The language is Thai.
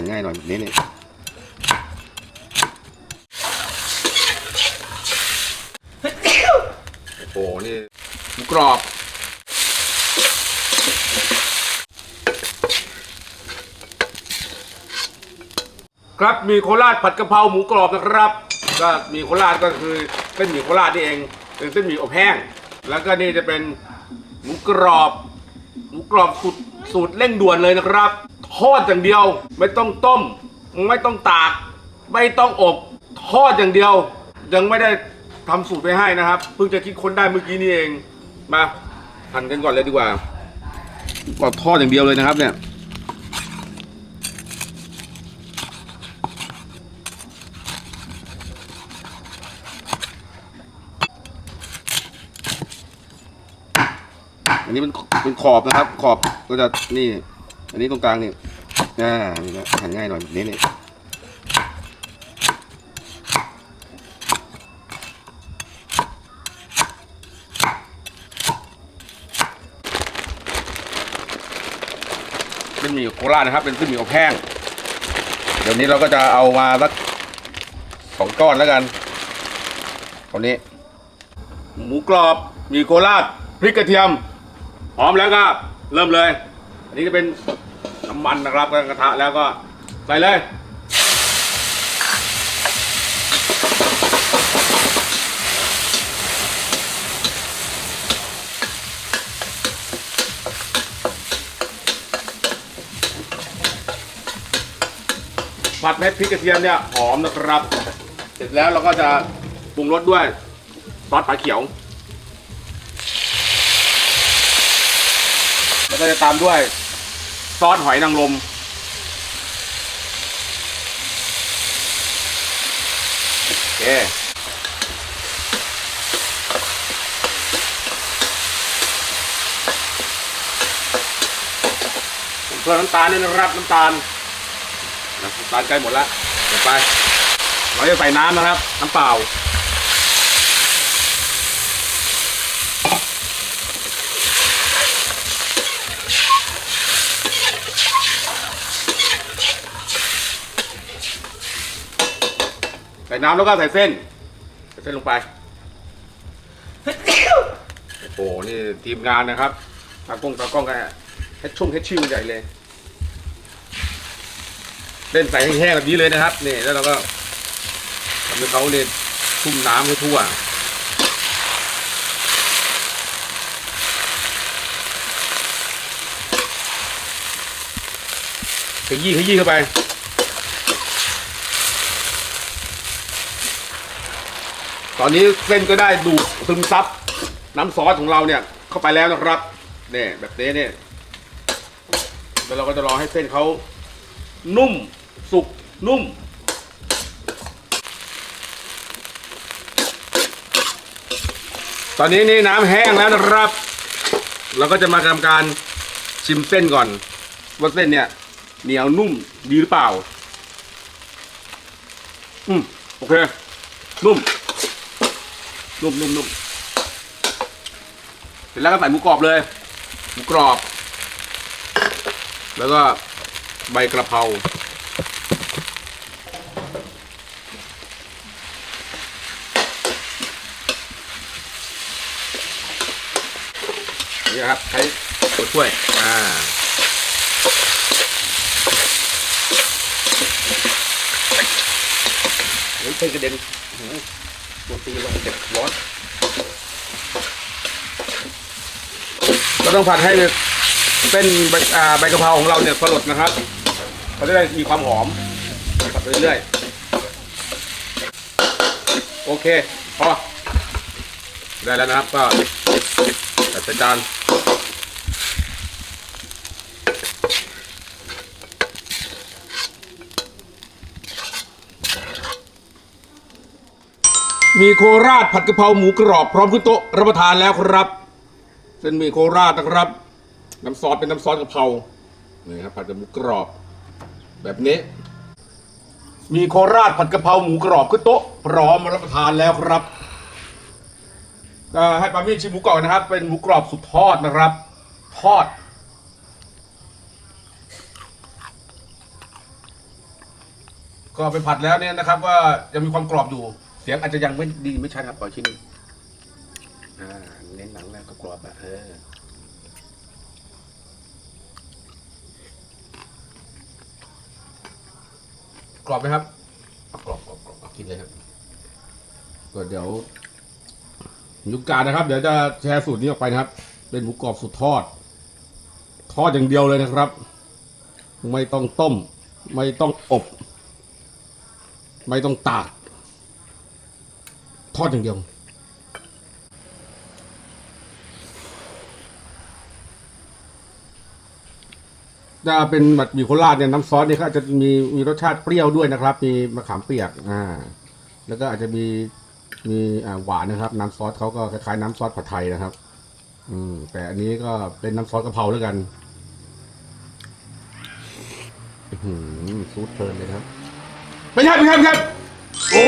หั่นง่ายหน่อยแบบนี้เนี่ยโอ้โหนี่หมูกรอบครับมีโคราชผัดกะเพราหมูกรอบนะครับ ก็มีโคราชก็คือเส้นหมี่โคราชนี่เองเป็นเส้นหมี่อบแห้ง แล้วก็นี่จะเป็นหมูกรอบ หมูกรอบสูตรสูตรเร่งด่วนเลยนะครับ ทอดอย่างเดียว ไม่ต้องต้ม ไม่ต้องตาก ไม่ต้องอบทอดอย่างเดียว ยังไม่ได้ทำสูตรไปให้นะครับเพิ่งจะคิดค้นได้เมื่อกี้นี่เองมาหั่นกันก่อนเลยดีกว่าก็ทอดอย่างเดียวเลยนะครับ เนี่ยอันนี้เป็นเป็นขอบนะครับ ขอบก็จะนี่ อันนี้ตรงกลางนี่ อ่านี่นะหั่นง่ายหน่อยแบบนี้นี่เป็นหมี่โคราชนะครับ เป็นเส้นหมี่อบแห้ง เดี๋ยวนี้เราก็จะเอามาสักสองก้อนแล้วกันตอนนี้ หมูกรอบหมีโคราชพริกกระเทียมพร้อมแล้วก็เริ่มเลย อันนี้จะเป็น น้ำมันนะครับกระทะแล้วก็ใส่เลยผัดให้พริกกระเทียมเนี่ยหอมนะครับ เสร็จแล้วเราก็จะปรุงรสด้วยซอสปลาเขียว แล้วก็จะตามด้วย ซอสหอยนางรมโอเคผมเพิ่มน้ำตาลนี่นะครับน้ำตาลน้ำตาลใกล้หมดแล้วเดี๋ยวไปเราจะใส่น้ำนะครับ น้ำเปล่า ใส่น้ำแล้วก็ใส่เส้นใส่เส้นลงไป โอ้โห นี่ทีมงานนะครับตากล้องตากล้องกันเฮ็ดช่วงเฮ็ดชิวใหญ่เลย เล่นใส่แห้งๆแบบนี้เลยนะครับ นี่แล้วเราก็ทำให้เขาเนี่ยชุ่มน้ำให้ทั่วขยี้ขยี้เข้าไป ตอนนี้เส้นก็ได้ดูดซึมซับน้ำซอสของเราเนี่ยเข้าไปแล้วนะครับเนี่ยแบบนี้เนี่ยแล้วเราก็จะรอให้เส้นเขานุ่มสุกนุ่ม ตอนนี้นี่น้ำแห้งแล้วนะครับ เราก็จะมาทำการชิมเส้นก่อน ว่าเส้นเนี่ยเหนียวนุ่มดีหรือเปล่า อืมโอเค นุ่ม นุ่มนุ่มนุ่มเสร็จแล้วก็ใส่หมูกรอบเลย หมูกรอบ แล้วก็ใบกระเพรานี่ครับใช้ตัวช่วย อ่าเฮ้ยเส้นกระเด็นอื้อหือ ตัวตีลงเจ็ดร้อนก็ต้องผัดให้เป็นใบอ่าใบกะเพราของเราเนี่ยสลดนะครับเขาจะได้มีความหอมผัดไปเรื่อยๆโอเคพอได้แล้วนะครับก็จัดจาน มีโคราชผัดกะเพราหมูกรอบพร้อมขึ้นโต๊ะรับประทานแล้วครับ เส้นหมี่โคราชนะครับ น้ำซอสเป็นน้ำซอสกะเพรานี่ครับผัดกับหมูกรอบ แบบนี้ มีโคราชผัดกะเพราหมูกรอบขึ้นโต๊ะพร้อมรับประทานแล้วครับให้ปามี่ชิมหมูกรอบนะครับ เป็นหมูกรอบสุดทอดนะครับ ทอดก็ไปผัดแล้วเนี่ยนะครับ ว่ายังมีความกรอบอยู่ สียงอาจจะยังไม่ดีไม่ชัดครับขอชิ้นนึงอ่าเน้นหนังแล้วก็กรอบอะเออกรอบไหมครับกรอบกรอบกรอบกินเลยครับก็เดี๋ยวยุคการนะครับ เดี๋ยวจะแชร์สูตรนี้ออกไปนะครับ เป็นหมูกรอบสุดทอด ทอดอย่างเดียวเลยนะครับ ไม่ต้องต้ม ไม่ต้องอบ ไม่ต้องตาก ทอดอย่างเดียวจะเป็นแบบหมี่โคราชเนี่ยน้ำซอสเนี่ยก็อาจจะมีมีรสชาติเปรี้ยวด้วยนะครับ มีมะขามเปียกอ่า แล้วก็อาจจะมีมีอ่าหวานนะครับ น้ำซอสเขาก็คล้ายๆน้ำซอสผัดไทยนะครับ อืม แต่อันนี้ก็เป็นน้ำซอสกะเพราแล้วกันอื้อหือซูดเพลินเลยครับไม่ใช่ไม่ใช่ไม่ใช่โอ้